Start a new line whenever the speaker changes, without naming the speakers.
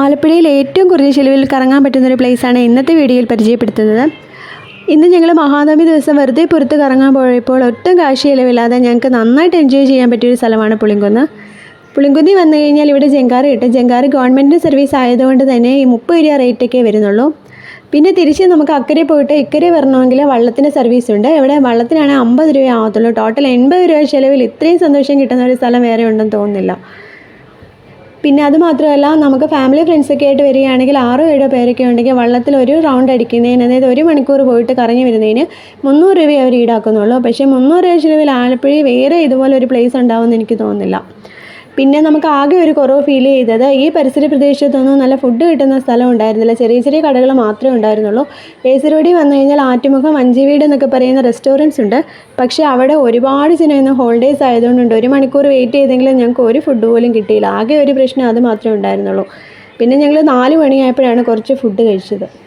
ആലപ്പുഴയിൽ ഏറ്റവും കുറഞ്ഞ ചിലവിൽ കറങ്ങാൻ പറ്റുന്ന ഒരു പ്ലേസാണ് ഇന്നത്തെ വീഡിയോയിൽ പരിചയപ്പെടുത്തുന്നത്. ഇന്ന് ഞങ്ങൾ മഹാനവമി ദിവസം വെറുതെ പുറത്ത് കറങ്ങാൻ പോയപ്പോൾ ഒട്ടും കാശ് ചിലവില്ലാതെ ഞങ്ങൾക്ക് നന്നായിട്ട് എൻജോയ് ചെയ്യാൻ പറ്റിയൊരു സ്ഥലമാണ് പുളിങ്കുന്ന്. പുളിങ്കുന്നി വന്നു കഴിഞ്ഞാൽ ഇവിടെ ജങ്കാറ് കിട്ടും. ജങ്കാറ് ഗവൺമെന്റ് സർവീസ് ആയതുകൊണ്ട് തന്നെ ഈ മുപ്പത് രൂപ റേറ്റൊക്കെ വരുന്നുള്ളൂ. പിന്നെ തിരിച്ച് നമുക്ക് അക്കരെ പോയിട്ട് ഇക്കരെ വരണമെങ്കിൽ വള്ളത്തിന്റെ സർവീസ് ഉണ്ട്. ഇവിടെ വള്ളത്തിനാണെങ്കിൽ അമ്പത് രൂപ ആവത്തുള്ളൂ. ടോട്ടൽ എൺപത് രൂപ ചിലവിൽ ഇത്രയും സന്തോഷം കിട്ടുന്ന ഒരു സ്ഥലം വേറെ ഉണ്ടെന്ന് തോന്നുന്നില്ല. പിന്നെ അത് മാത്രമല്ല നമുക്ക് ഫാമിലി ഫ്രണ്ട്സൊക്കെ ആയിട്ട് വരികയാണെങ്കിൽ ആറോ ഏഴോ പേരൊക്കെ ഉണ്ടെങ്കിൽ വള്ളത്തിൽ ഒരു റൗണ്ട് അടിക്കുന്നതിന് അതായത് ഒരു മണിക്കൂർ പോയിട്ട് കറങ്ങി വരുന്നതിന് മുന്നൂറ് രൂപയെ അവർ ഈടാക്കുന്നുള്ളൂ. പക്ഷേ മുന്നൂറ് രൂപ ചിലവിൽ ആലപ്പുഴയിൽ വേറെ ഇതുപോലെ ഒരു പ്ലേസ് ഉണ്ടാവുമെന്ന് എനിക്ക് തോന്നുന്നില്ല. പിന്നെ നമുക്ക് ആകെ ഒരു കുറവ് ഫീൽ ചെയ്തത് ഈ പരിസര പ്രദേശത്തൊന്നും നല്ല ഫുഡ് കിട്ടുന്ന സ്ഥലം ഉണ്ടായിരുന്നില്ല. ചെറിയ ചെറിയ കടകൾ മാത്രമേ ഉണ്ടായിരുന്നുള്ളൂ. ഏസരോടി വന്നു കഴിഞ്ഞാൽ ആറ്റുമുഖം അഞ്ചിവീട് എന്നൊക്കെ പറയുന്ന റെസ്റ്റോറന്റ്സ് ഉണ്ട്. പക്ഷേ അവിടെ ഒരുപാട് ജനം ഇന്ന് ഹോളിഡേയ്സ് ആയതുകൊണ്ടുണ്ട്. ഒരു മണിക്കൂർ വെയിറ്റ് ചെയ്തെങ്കിലും ഞങ്ങൾക്ക് ഒരു ഫുഡ് പോലും കിട്ടിയില്ല. ആകെ ഒരു പ്രശ്നം അത് മാത്രമേ ഉണ്ടായിരുന്നുള്ളൂ. പിന്നെ ഞങ്ങൾ നാല് മണിയായപ്പോഴാണ് കുറച്ച് ഫുഡ് കഴിച്ചത്.